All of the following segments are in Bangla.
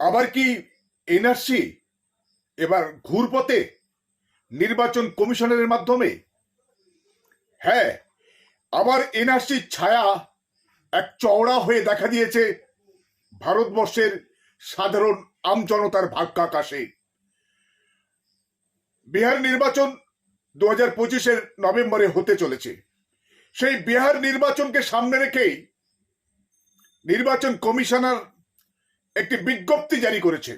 আবার কি এনআরসি? এবার ঘুরপথে নির্বাচন কমিশনের মাধ্যমে? হ্যাঁ আবার এনআরসির ছায়া এক চওড়া হয়ে দেখা দিয়েছে ভারতবর্ষের সাধারণ আমজনতার ভাগ্যাকাশে। বিহার নির্বাচন দু হাজার পঁচিশের নভেম্বরে হতে চলেছে। সেই বিহার নির্বাচনকে সামনে রেখেই নির্বাচন কমিশনার একটি বিজ্ঞপ্তি জারি করেছে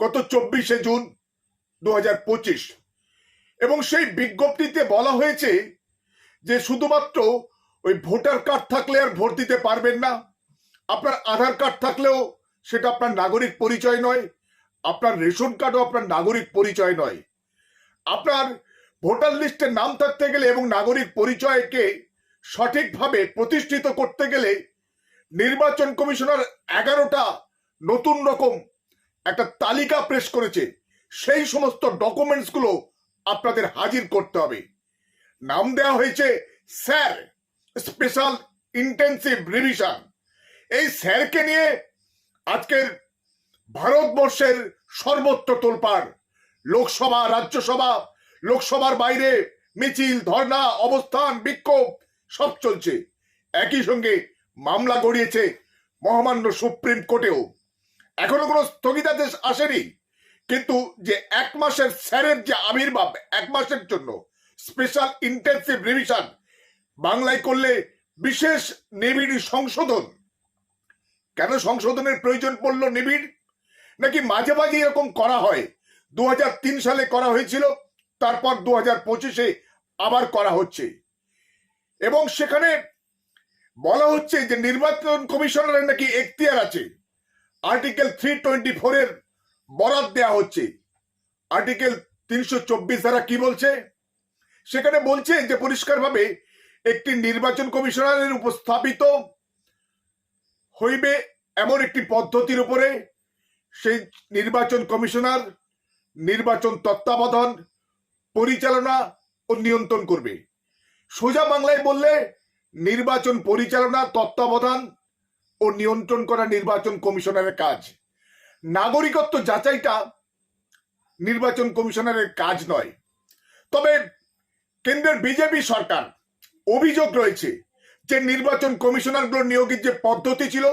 গত চব্বিশে জুন দু হাজার পঁচিশ। এবং সেই বিজ্ঞপ্তিতে বলা হয়েছে যে শুধুমাত্র ওই ভোটার কার্ড থাকলে আর ভোট দিতে পারবেন না, আপনার আধার কার্ড থাকলেও সেটা আপনার নাগরিক পরিচয় নয়, আপনার রেশন কার্ডও আপনার নাগরিক পরিচয় নয়। আপনার ভোটার লিস্টে নাম থাকতে গেলে এবং নাগরিক পরিচয়কে সঠিকভাবে প্রতিষ্ঠিত করতে গেলে নির্বাচন কমিশনার এগারোটা নতুন রকম একটা তালিকা প্রেস করেছে। সেই সমস্ত ডকুমেন্টসগুলো আপনাদের হাজির করতে হবে। নাম দেওয়া হয়েছে স্যার স্পেশাল ইন্টেন্সিভ রিভিশন এই স্যারকে নিয়ে আজকের ভারতবর্ষের সর্বত্র তোলপাড়, লোকসভা, রাজ্যসভা, লোকসভার বাইরে মিছিল, ধর্ণা, অবস্থান, বিক্ষোভ, সব চলছে। একই সঙ্গে মামলা গড়িয়েছে মহামান্য সুপ্রিম কোর্টেও। এখনও কোনো স্থগিতাদেশ আসেনি। কিন্তু যে এক মাসের স্যারের যে আবির্ভাব, এক মাসের জন্য স্পেশাল ইন্টেন্সিভ রিভিশন, বাংলায় করলে বিশেষ নিবিড় সংশোধন। কেন সংশোধনের প্রয়োজন পড়ল নিবিড়? নাকি মাঝে মাঝে এরকম করা হয়? দু হাজার তিন সালে করা হয়েছিল, তারপর দু হাজার পঁচিশে আবার করা হচ্ছে। এবং সেখানে বলা হচ্ছে যে নির্বাচন কমিশনারের নাকি এখতিয়ার আছে। আর্টিকেল থ্রি টোয়েন্টি ফোরের বরাদ দেয়া হচ্ছে। আর্টিকেল তিনশো চব্বিশ ধারা কি বলছে? সেখানে বলছে যে পরিষ্কারভাবে একটি নির্বাচন কমিশনারের উপস্থাপিত হইবে এমন একটি পদ্ধতির উপরে সেই নির্বাচন কমিশনার নির্বাচন তত্ত্বাবধান, পরিচালনা ও নিয়ন্ত্রণ করবে। সোজা বাংলায় বললে নির্বাচন পরিচালনা, তত্ত্বাবধান ও নিয়ন্ত্রণ করা নির্বাচন কমিশনারের কাজ। নাগরিকত্ব যাচাইটা নির্বাচন কমিশনারের কাজ নয়। তবে কেন্দ্রের বিজেপি সরকার অভিযোগ রয়েছে যে নির্বাচন কমিশনারগুলো নিয়োগের যে পদ্ধতি ছিল,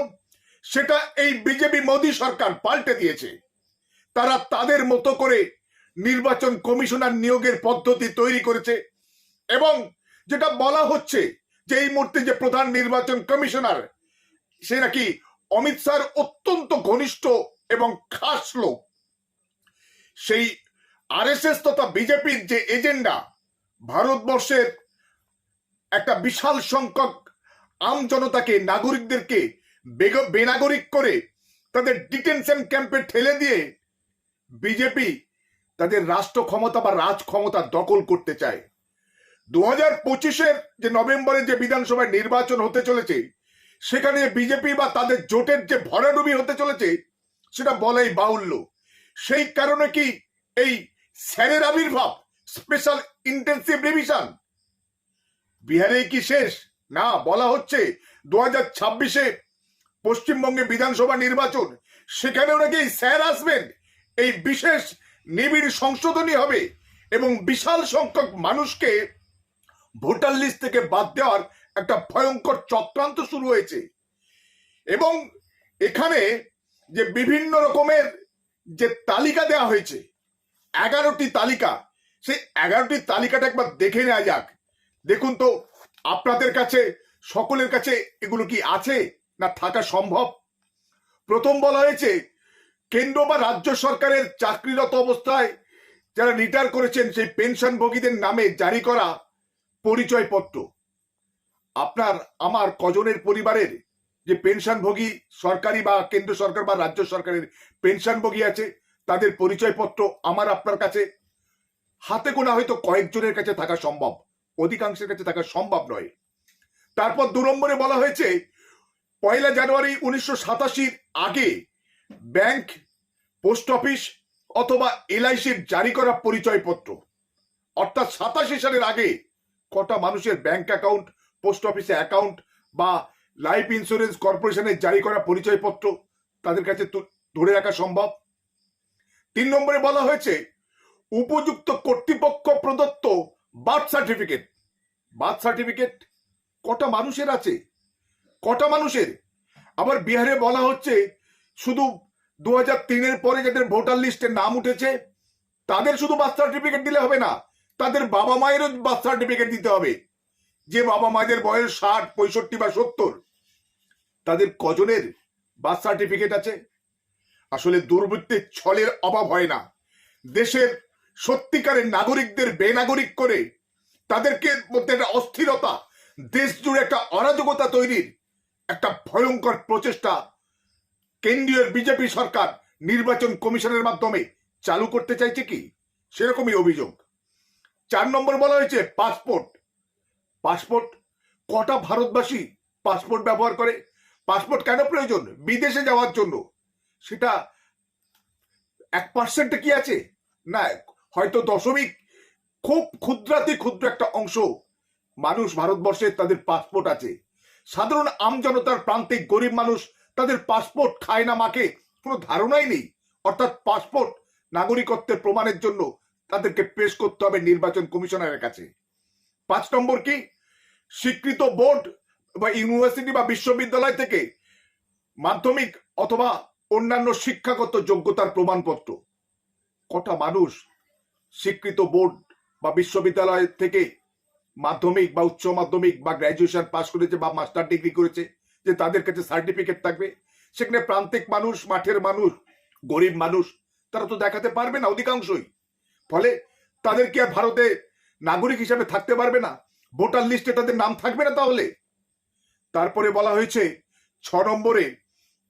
সেটা এই বিজেপি মোদী সরকার পাল্টে দিয়েছে। তারা তাদের মতো করে নির্বাচন কমিশনার নিয়োগের পদ্ধতি তৈরি করেছে এবং যেটা বলা হচ্ছে যে এই মুহূর্তে যে প্রধান নির্বাচন কমিশনার সে নাকি অমিত শাহর অত্যন্ত ঘনিষ্ঠ এবং খাস লোক। সেই আরএসএস তথা বিজেপির যে এজেন্ডা, ভারতবর্ষের একটা বিশাল সংখ্যক আম জনতাকে, নাগরিকদেরকে বেনাগরিক করে তাদের ডিটেনশন ক্যাম্পে ঠেলে দিয়ে বিজেপি তাদের রাষ্ট্র ক্ষমতা বা রাজ ক্ষমতা দখল করতে চায়। দু হাজার পঁচিশের যে নভেম্বরে যে বিধানসভায় নির্বাচন হতে চলেছে সেখানে বিজেপি বা তাদের জোটের যে ভরাডুবি হতে চলেছে, সেটা বলাই বাহুল্য সেই কারণে কি এই স্যারের আবির্ভাব, স্পেশাল ইন্টেন্সিভ রিভিশন? বিহারে কি শেষ? না, বলা হচ্ছে দু হাজার ছাব্বিশে পশ্চিমবঙ্গে বিধানসভা নির্বাচন, সেখানেও নাকি স্যার আসবেন। এই বিশেষ নিবিড় সংশোধনী হবে এবং বিশাল সংখ্যক মানুষকে ভোটার লিস্ট থেকে বাদ দেওয়ার একটা ভয়ঙ্কর চক্রান্ত শুরু হয়েছে। এবং এখানে যে বিভিন্ন রকমের যে তালিকা দেওয়া হয়েছে, এগারোটি তালিকা, সেই এগারোটি তালিকাটা একবার দেখে নেওয়া যাক। দেখুন তো, আপনাদের কাছে, সকলের কাছে এগুলো কি আছে না থাকা সম্ভব? প্রথম বলা হয়েছে, কেন্দ্র বা রাজ্য সরকারের চাকরিরত অবস্থায় যারা রিটায়ার করেছেন, সেই পেনশনভোগীদের নামে জারি করা পরিচয়পত্র। আপনার, আমার কজনের পরিবারের যে পেনশনভোগী সরকারি বা কেন্দ্র সরকার বা রাজ্য সরকারের পেনশনভোগী আছে, তাদের পরিচয়পত্র আমার আপনার কাছে। হাতে গোনা হয়তো কয়েকজনের কাছে থাকা সম্ভব, অধিকাংশের কাছে থাকা সম্ভব নয়। তারপর দু নম্বরে বলা হয়েছে, পয়লা জানুয়ারি উনিশশো সাতাশির আগে ব্যাংক, পোস্ট অফিস অথবা এলআইসির জারি করা পরিচয়পত্র, অর্থাৎ সাতাশি সালের আগে কটা মানুষের ব্যাংক অ্যাকাউন্ট পোস্ট অফিসে অ্যাকাউন্ট বা লাইফ ইন্স্যুরেন্স কর্পোরেশনের জারি করা পরিচয়পত্র তাদের কাছে ধরে রাখা সম্ভব। তিন নম্বরে বলা হয়েছে, উপযুক্ত কর্তৃপক্ষ প্রদত্ত বার্থ সার্টিফিকেট। বার্থ সার্টিফিকেট কটা মানুষের আছে? কটা মানুষের? আবার বিহারে বলা হচ্ছে, শুধু দু হাজার তিনের পরে যাদের ভোটার লিস্টে নাম উঠেছে, তাদের শুধু বার্থ সার্টিফিকেট দিলে হবে না, তাদের বাবা মায়েরও বার্থ সার্টিফিকেট দিতে হবে। যে বাবা মায়েদের বয়স ষাট, পঁয়ষট্টি বা সত্তর, তাদের কজনের বার্থ সার্টিফিকেট আছে? আসলে দুর্বৃত্তের ছলের অভাব হয় না। দেশের সত্যিকারের নাগরিকদের বেনাগরিক করে তাদেরকে মধ্যে একটা অস্থিরতা দেশ জুড়ে একটা অরাজকতা তৈরির একটা ভয়ঙ্কর প্রচেষ্টা কেন্দ্রীয় বিজেপি সরকার নির্বাচন কমিশনের মাধ্যমে চালু করতে চাইছে কি? সেরকমই অভিযোগ। চার নম্বর বলা হয়েছে, পাসপোর্ট। পাসপোর্ট, কটা ভারতবাসী পাসপোর্ট ব্যবহার করে? পাসপোর্ট কেন প্রয়োজন? বিদেশে যাওয়ার জন্য। সেটা এক পার্সেন্ট কি আছে? না, হয়তো দশমিক, খুব ক্ষুদ্রাতি ক্ষুদ্র একটা অংশ মানুষ ভারতবর্ষে তাদের পাসপোর্ট আছে। সাধারণ আমজনতার প্রান্তিক গরিব মানুষ তাদের পাসপোর্ট খায় না মাকে কোনো ধারণাই নেই। অর্থাৎ পাসপোর্ট নাগরিকত্বের প্রমাণের জন্য তাদেরকে পেশ করতে হবে নির্বাচন কমিশনারের কাছে। পাঁচ নম্বর কি? স্বীকৃত বোর্ড বা ইউনিভার্সিটি বা বিশ্ববিদ্যালয় থেকে মাধ্যমিক অথবা অন্যান্য শিক্ষাগত যোগ্যতার প্রমাণপত্র। কটা মানুষ স্বীকৃত বোর্ড বা বিশ্ববিদ্যালয় থেকে মাধ্যমিক বা উচ্চ মাধ্যমিক বা গ্র্যাজুয়েশন পাশ করেছে বা মাস্টার ডিগ্রি করেছে, যে তাদের কাছে সার্টিফিকেট থাকবে? সেখানে প্রান্তিক মানুষ, মাঠের মানুষ, গরিব মানুষ, তারা তো দেখাতে পারবে না অধিকাংশই। ফলে তাদের কি আর ভারতে নাগরিক হিসাবে থাকতে পারবে না। ভোটার লিস্টে তাদের নাম থাকবে না তাহলে? তারপরে বলা হয়েছে, ছ নম্বরে,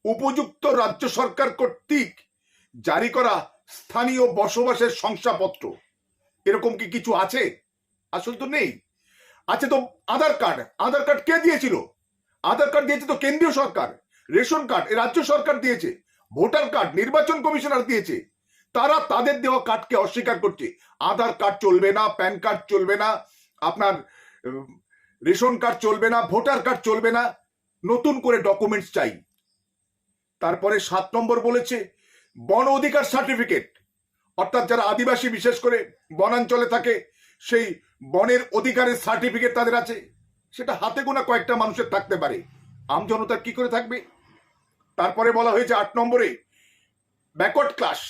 উপযুক্ত রাজ্য সরকার কর্তৃক জারি করা স্থানীয় বসবাসের শংসাপত্র। এরকম কি কিছু আছে? আসল তো নেই। আছে তো আধার কার্ড। আধার কার্ড কে দিয়েছিল? আধার কার্ড দিয়েছে তো কেন্দ্রীয় সরকার। রেশন কার্ড রাজ্য সরকার দিয়েছে। ভোটার কার্ড নির্বাচন কমিশনার দিয়েছে। তারা তাদের দেওয়া কার্ডকে অস্বীকার করছে। আধার কার্ড চলবে না, প্যান কার্ড চলবে না, আপনার রেশন কার্ড চলবে না, ভোটার কার্ড চলবে না, নতুন করে ডকুমেন্টস চাই। তারপরে সাত নম্বর বলেছে, বন অধিকার সার্টিফিকেট। অর্থাৎ যারা আদিবাসী, বিশেষ করে বনাঞ্চলে থাকে, সেই বনের অধিকারের সার্টিফিকেট তাদের আছে। সেটা হাতে গোনা কয়েকটা মানুষের থাকতে পারে। আমজনতার কি করে থাকবে? তারপরে বলা হয়েছে আট নম্বরে backward class.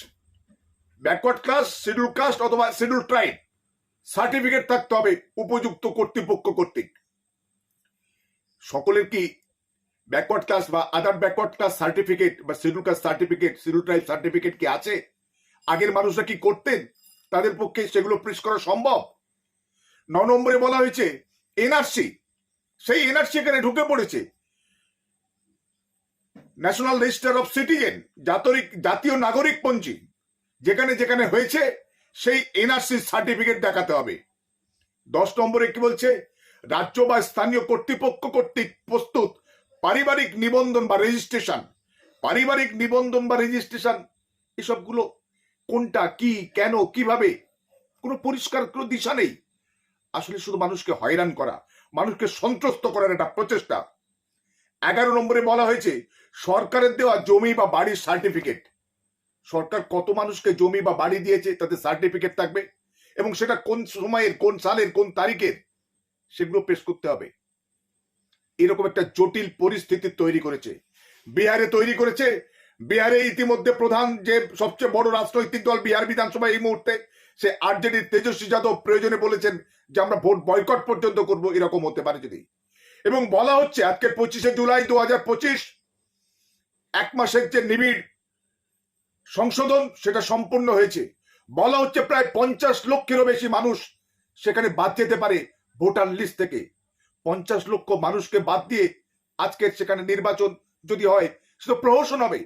Backward class schedule caste অথবা শিডিউল ট্রাইব সার্টিফিকেট থাকতে হবে উপযুক্ত কর্তৃপক্ষ কর্তৃক। সকলের কি ব্যাকওয়ার্ড ক্লাস বা আদার ব্যাকওয়ার্ড ক্লাস সার্টিফিকেট বা schedule caste certificate schedule tribe certificate কি আছে? আগের মানুষরা কি করতেন? তাদের পক্ষে সেগুলো পেশ করা সম্ভব? ন নম্বরে বলা হয়েছে এনআরসি সেই এনআরসি এখানে ঢুকে পড়েছে। ন্যাশনাল রেজিস্টার অফ সিটিজেন জাতীয় নাগরিক পঞ্জি। যেখানে যেখানে হয়েছে, সেই এনআরসি সার্টিফিকেট দেখাতে হবে। দশ নম্বরে কি বলছে? রাজ্য বা স্থানীয় কর্তৃপক্ষ কর্তৃক প্রস্তুত পারিবারিক নিবন্ধন বা রেজিস্ট্রেশন পারিবারিক নিবন্ধন বা রেজিস্ট্রেশন এসবগুলো কোনটা, কি, কেন, কীভাবে? কোনো পরিষ্কার কোনো দিশা নেই। আসলে শুধু মানুষকে হয়রান করা, মানুষকে সন্ত্রস্ত করার একটা প্রচেষ্টা। এগারো নম্বরে বলা হয়েছে, সরকারের দেওয়া জমি বা বাড়ির সার্টিফিকেট সরকার কত মানুষকে জমি বা বাড়ি দিয়েছে তাদের সার্টিফিকেট থাকবে এবং সেটা কোন সময়ের, কোন সালের, কোন তারিখের, সেগুলো পেশ করতে হবে। এরকম একটা জটিল পরিস্থিতি তৈরি করেছে। বিহারে তৈরি করেছে। বিহারে ইতিমধ্যে প্রধান যে সবচেয়ে বড় রাজনৈতিক দল বিহার বিধানসভা এই মুহূর্তে, সে আরজেডির তেজস্বী যাদব প্রয়োজনে বলেছেন যে আমরা ভোট বয়কট পর্যন্ত করব, এরকম হতে পারে যদি। এবং বলা হচ্ছে আজকে পঁচিশে জুলাই দু হাজার পঁচিশ, এক মাসের যে নিবিড় সংশোধন সেটা সম্পূর্ণ হয়েছে। বলা হচ্ছে প্রায় পঞ্চাশ লক্ষেরও বেশি মানুষ সেখানে বাদ যেতে পারে ভোটার লিস্ট থেকে। পঞ্চাশ লক্ষ মানুষকে বাদ দিয়ে আজকের সেখানে নির্বাচন যদি হয় সেটা প্রহসন হবে।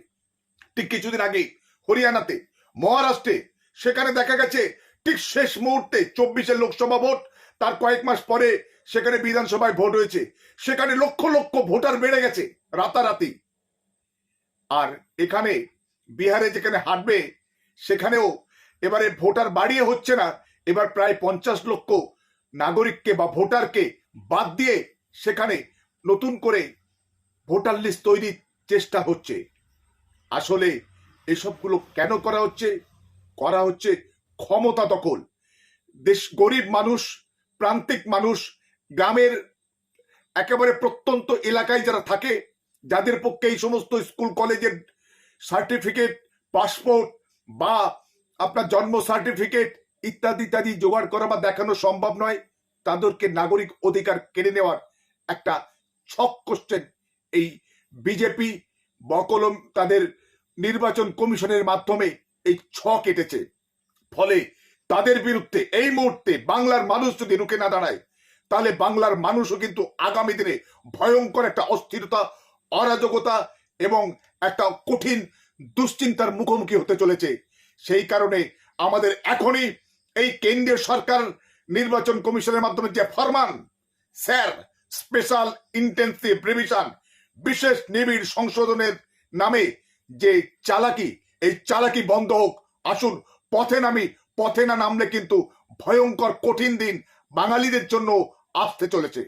ঠিক কিছুদিন আগে হরিয়ানাতে, মহারাষ্ট্রে সেখানে দেখা গেছে ঠিক শেষ মুহূর্তে চব্বিশের লোকসভা ভোট, তার কয়েক মাস পরে সেখানে বিধানসভায় ভোট হয়েছে। সেখানে লক্ষ লক্ষ ভোটার বেড়ে গেছে রাতারাতি। আর এখানে বিহারে যেখানে হাঁটবে সেখানেও এবারে ভোটার বাড়িয়ে হচ্ছে না। এবার প্রায় পঞ্চাশ লক্ষ নাগরিককে বা ভোটারকে বাদ দিয়ে সেখানে নতুন করে ভোটার লিস্ট তৈরির চেষ্টা হচ্ছে। আসলে এসবগুলো কেন করা হচ্ছে? করা হচ্ছে ক্ষমতা দখল। দেশ গরিব মানুষ, প্রান্তিক মানুষ, গ্রামের একেবারে প্রত্যন্ত এলাকায় যারা থাকে, যাদের পক্ষে এই সমস্ত স্কুল, কলেজের সার্টিফিকেট, পাসপোর্ট বা আপনার জন্ম সার্টিফিকেট ইত্যাদি ইত্যাদি জোগাড় করা বা দেখানো সম্ভব নয়। তাদেরকে নাগরিক অধিকার কেড়ে নেওয়ার একটা ছক করছেন এই বিজেপি বকলম তাদের নির্বাচন কমিশনের মাধ্যমে এই ছ কেটেছে ফলে তাদের বিরুদ্ধে এই মুহূর্তে বাংলার মানুষ যদি রুখে না দাঁড়ায়, তাহলে বাংলার মানুষও কিন্তু আগামী দিনে ভয়ঙ্কর একটা অস্থিরতা, অরাজকতা এবং একটা কঠিন দুশ্চিন্তার মুখোমুখি হতে চলেছে। সেই কারণে আমাদের এখনই এই কেন্দ্রীয় সরকার নির্বাচন কমিশনের মাধ্যমে যে ফরমান, স্যার, স্পেশাল ইন্টেন্সিভ রিভিশন, বিশেষ নিবিড় সংশোধনের নামে যে চালাকি, এই চালাকি বন্ধ হোক, আসুন, পথে নামি, পথে না নামলে কিন্তু ভয়ঙ্কর কঠিন দিন বাঙালিদের জন্য আসতে চলেছে।